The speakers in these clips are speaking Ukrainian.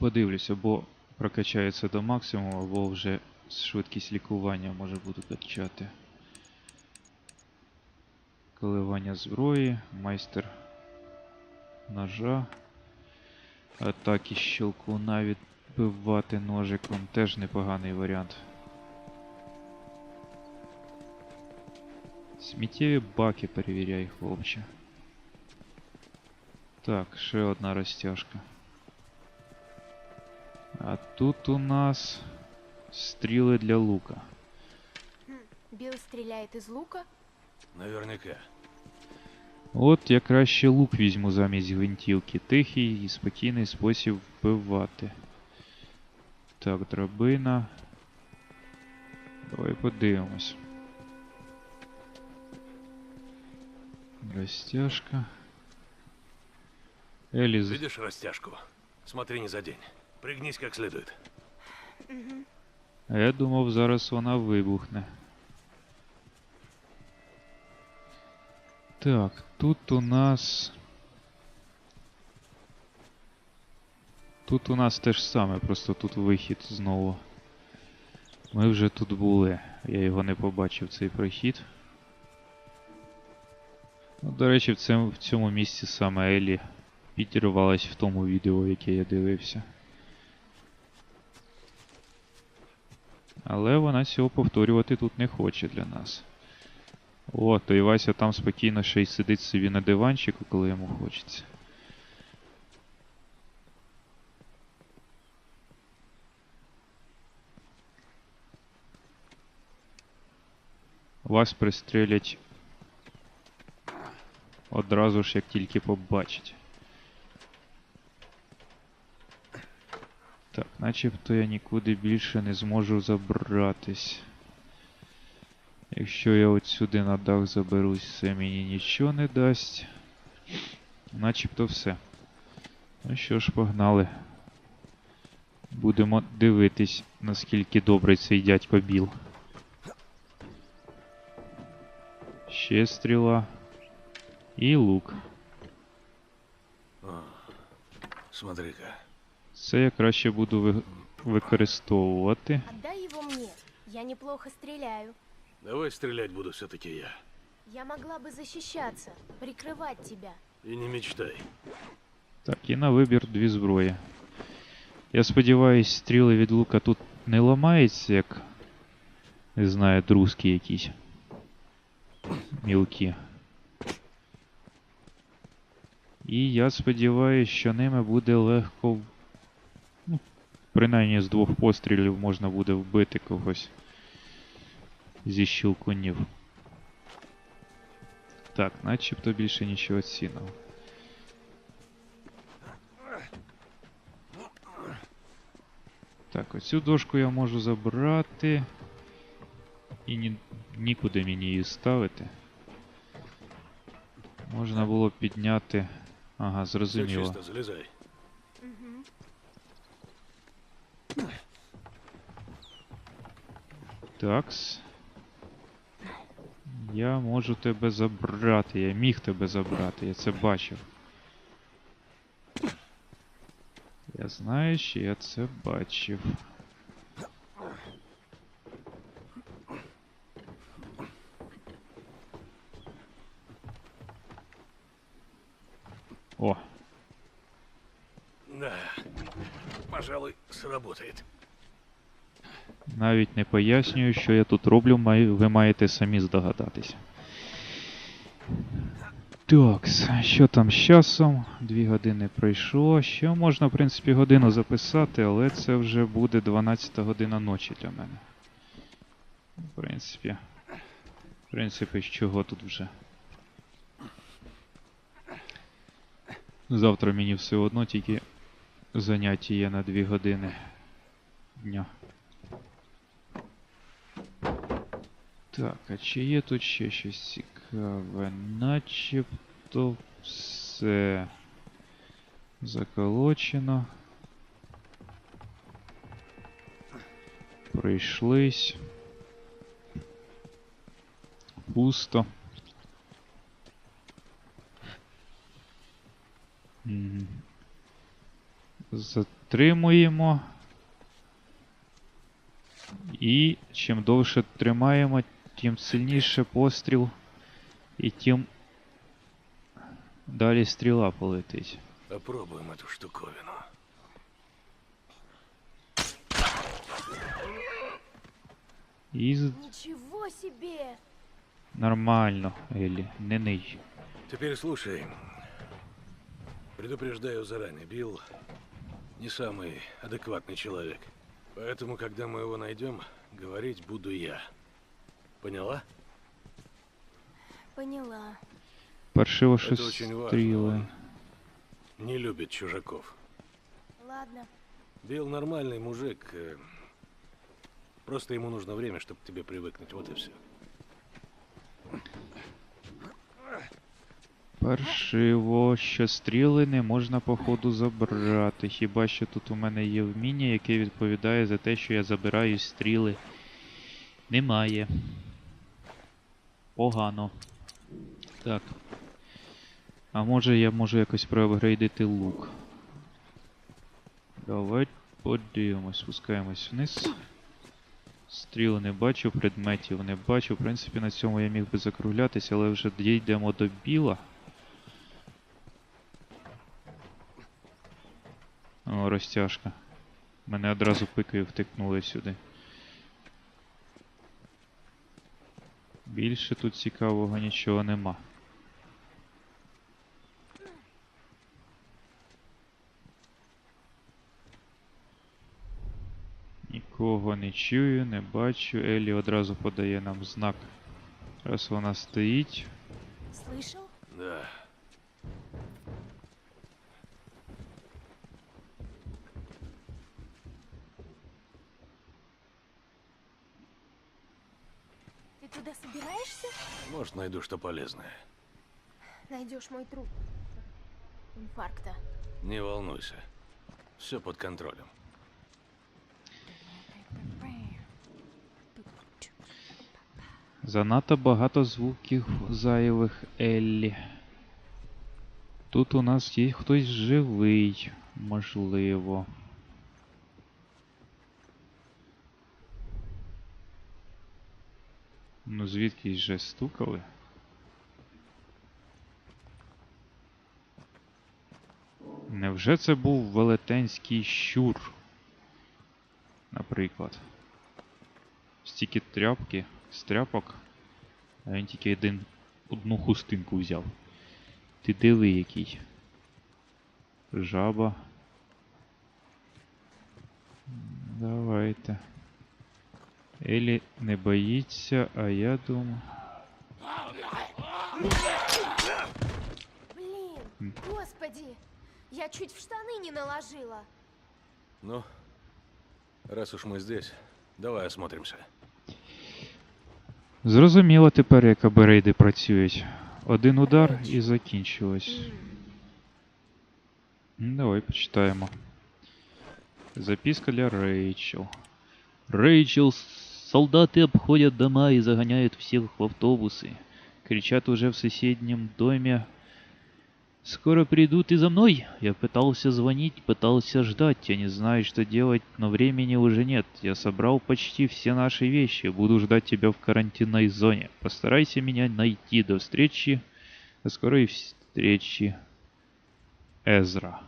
подивлюся, або прокачається до максимуму, або вже швидкість лікування може буду качати. Коливання зброї, майстер ножа. Атаки щелкуна відбивати ножиком теж непоганий варіант. Сміттєві баки перевіряй, хлопче. Так, ще одна розтяжка. А тут у нас стріли для лука. Хм, Билл стреляет из лука? Наверняка. От я краще лук візьму замість гвинтівки. Тихий і спокійний спосіб вбивати. Так, драбина. Давай подивимось. Розтяжка. Елі, з- Видишь растяжку? Смотри, не задень. Пригнись как следует. А я думав, зараз вона вибухне. Так, тут у нас. Тут у нас те ж саме, просто тут вихід знову. Ми вже тут були. Я його не побачив, цей прохід. Ну, до речі, в цьому, в цьому місці саме Елі підірвалась в тому відео, яке я дивився. Але вона цього повторювати тут не хоче для нас. О, то і Вася там спокійно ще й сидить собі на диванчику, коли йому хочеться. Вас пристрелять одразу ж, як тільки побачать. Так, начебто я нікуди більше не зможу забратись. Якщо я от сюди на дах заберусь, це мені нічого не дасть. Начебто все. Ну що ж, погнали. Будемо дивитись, наскільки добрий цей дядько Біл. Ще стріла. І лук. Смотри-ка. Це я краще буду ви... використовувати. Отдай его мне. Я неплохо стреляю. Давай стрелять буду все-таки я. Я могла бы защищаться, прикрывать тебя. И не мечтай. Так, і на вибір дві зброї. Я сподіваюсь, стріли від лука тут не ламаються, як. Не знаю, друзки якісь. Мілкі. І я сподіваюся, що ними буде легко. Принаймні з двох пострілів можна буде вбити когось зі щілкунів. Так, начебто більше нічого цінного. Так, оцю дошку я можу забрати. І ні, нікуди мені її ставити. Можна було підняти. Ага, зрозуміло. Такс. Я можу тебе забрати. Я міг тебе забрати, я це бачив. Я знаю, що я це бачив. О, Да. Пожалуй, сработает. Навіть не пояснюю, що я тут роблю, ви маєте самі здогадатися. Так, що там з часом? Дві години пройшло. Ще можна, в принципі, годину записати, але це вже буде 12 година ночі для мене. В принципі. В принципі, з чого тут вже? Завтра мені все одно тільки заняття є на 2 години дня. Так, а чи є тут ще щось цікаве? Начебто все заколочено. Прийшлись. Пусто. Затримуємо. І чим довше тримаємо, тим сильніше постріл. І тим далі стріла полетить. Попробуем эту штуковину. І з- Ничего себе! нормально, Елі, не ний. Теперь слушай. Предупреждаю заранее, Билл не самый адекватный человек. Поэтому, когда мы его найдем, говорить буду я. Поняла? Поняла. Паршиво Это що очень важно. стріли. Он не любит чужаков. Ладно. Билл нормальный мужик. э, Просто ему нужно время, чтобы к тебе привыкнуть. Вот и все. Паршиво, що стріли не можна походу забрати. Хіба що тут у мене є вміння, яке відповідає за те, що я забираю стріли. Немає. Погано. Так. А може я можу якось проапгрейдити лук. Давай подивимось, спускаємось вниз. Стріл не бачу, предметів не бачу. В принципі, на цьому я міг би закруглятися, але вже дійдемо до біла. О, розтяжка. Мене одразу пикою втикнули сюди. Більше тут цікавого нічого нема. Нікого не чую, не бачу. Елі одразу подає нам знак. Раз вона стоїть. Слышал? Да. Туда собираешься? Может, найду что полезное. Найдешь мой труп. Инфаркта. Не волнуйся. Все под контролем. Занадто багато звуків зайвих Еллі. Тут у нас є хтось живий, можливо. Ну звідки же стукали? Невже це був велетенський щур? Наприклад. Стільки тряпки, з тряпок, а він тільки один, одну хустинку взяв. Ти диви який. Жаба. Давайте. Елі не боїться, а я думаю. Блин, М. господи! Я чуть в штаны не наложила. Ну, раз уж мы здесь, давай осмотримся. Зрозуміло тепер, як аберейди працюють. Один удар і закінчилось. Давай почитаємо. Записка для Рейчел. Рейчел, солдаты обходят дома и загоняют всех в автобусы. Кричат уже в соседнем доме. Скоро придут и за мной. Я пытался звонить, пытался ждать. Я не знаю, что делать, но времени уже нет. Я собрал почти все наши вещи. Буду ждать тебя в карантинной зоне. Постарайся меня найти. До встречи. До скорой встречи. Эзра.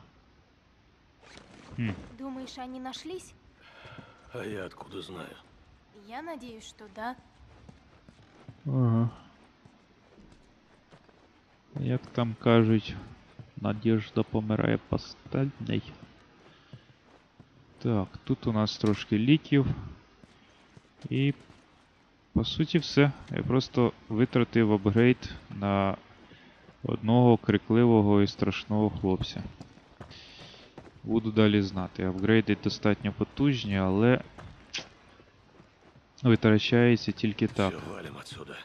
Хм. Думаешь, они нашлись? А я откуда знаю? Я надеюсь, что да. Ага. Як там кажуть, надіжда помирає постальний. Так, тут у нас трошки ліків. І по суті все. Я просто витратив апгрейд на одного крикливого і страшного хлопця. Буду далі знати. Апгрейди достатньо потужні, але витрачається тільки так. Все, валим отсюда.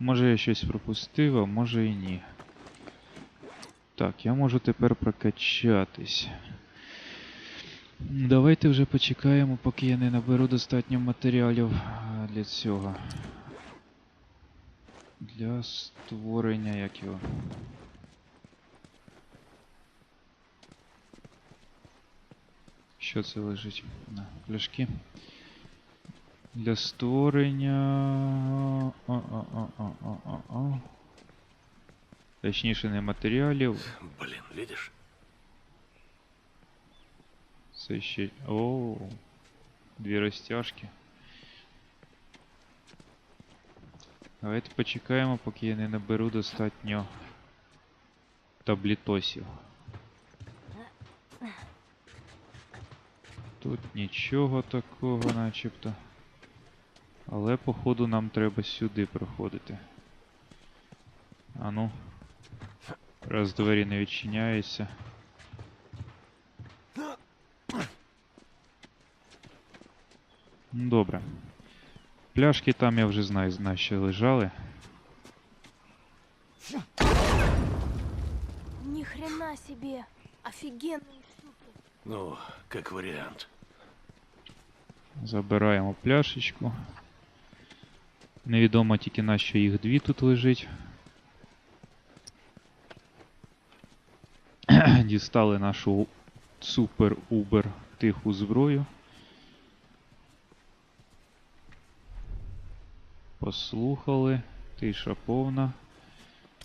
Може я щось пропустив, а може і ні. Так, я можу тепер прокачатись. Давайте вже почекаємо, поки я не наберу достатньо матеріалів для цього. Для створення як його. Що це лежить? Пляшки. Для створення. А-а-а-а-а-а. Точніше, не матеріалів. Блин, видишь? Це ще. О, дві розтяжки. Давайте почекаємо, поки я не наберу достатньо таблітосів. Тут нічого такого начебто. Але походу нам треба сюди проходити. А ну. Раз двері не відчиняються. Добре. Пляшки там я вже знаю, знаю, що лежали. Ни хрена себе. Офигенные штуки. Ну, как вариант. Забираємо пляшечку. Невідомо тільки на що їх дві тут лежить. Дістали нашу супер-убер тиху зброю. Послухали. Тиша повна.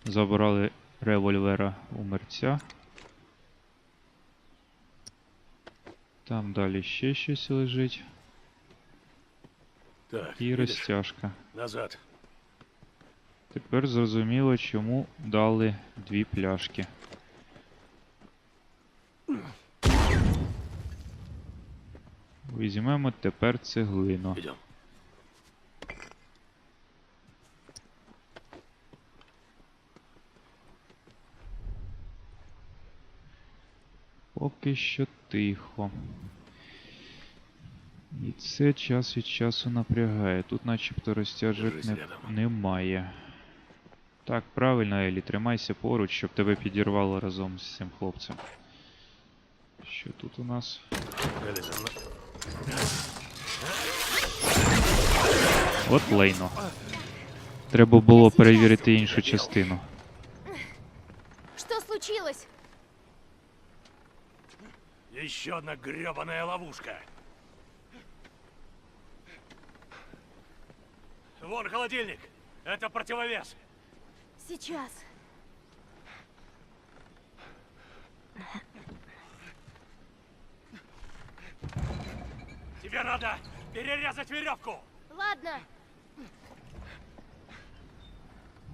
Забрали револьвера у мерця. Там далі ще щось лежить. Так, І розтяжка. Назад. Тепер зрозуміло, чому дали дві пляшки. Візьмемо тепер цеглину. Идем. Поки що тихо. І це час від часу напрягає. Тут начебто розтяжок не, немає. Так, правильно, Елі, тримайся поруч, щоб тебе підірвало разом з цим хлопцем. Що тут у нас? От лейно. Треба було перевірити іншу частину. Что случилось? Еще одна гребаная ловушка. Вон холодильник. Это противовес. Сейчас. Тебе надо перерезать веревку. Ладно.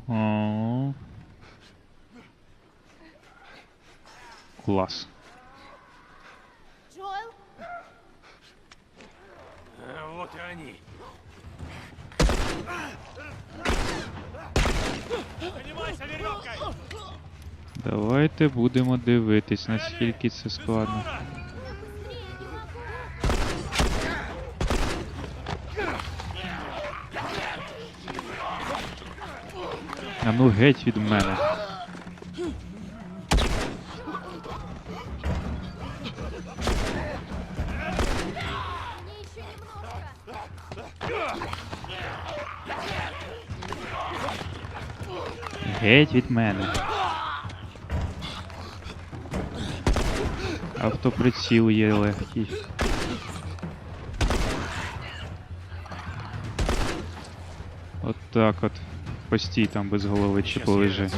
О. Клас. Джоэл? А, Вот и они. Давайте будемо дивитись, наскільки це складно. А ну геть від мене. Геть від мене. Автоприціл є легкий. От так от. Постій там без голови чи полежи.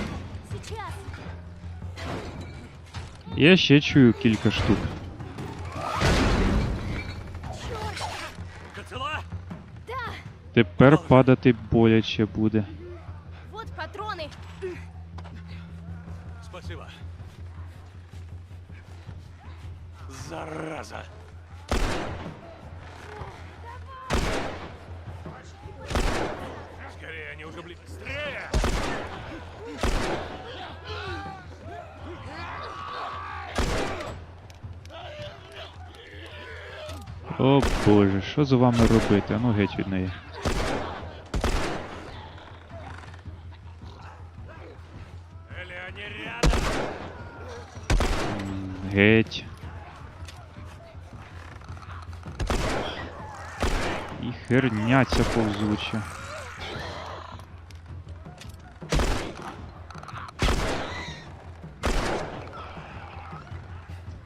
я- ще чую кілька штук. Тепер падати боляче буде. Зараза. Скорее, они уже ближе. Быстрее! О боже, що з вами робити? А ну геть від неї. Геть. Херня ця повзуча.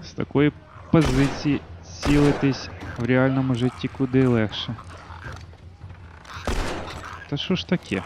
З такої позиції цілитись в реальному житті куди легше. Та що ж таке?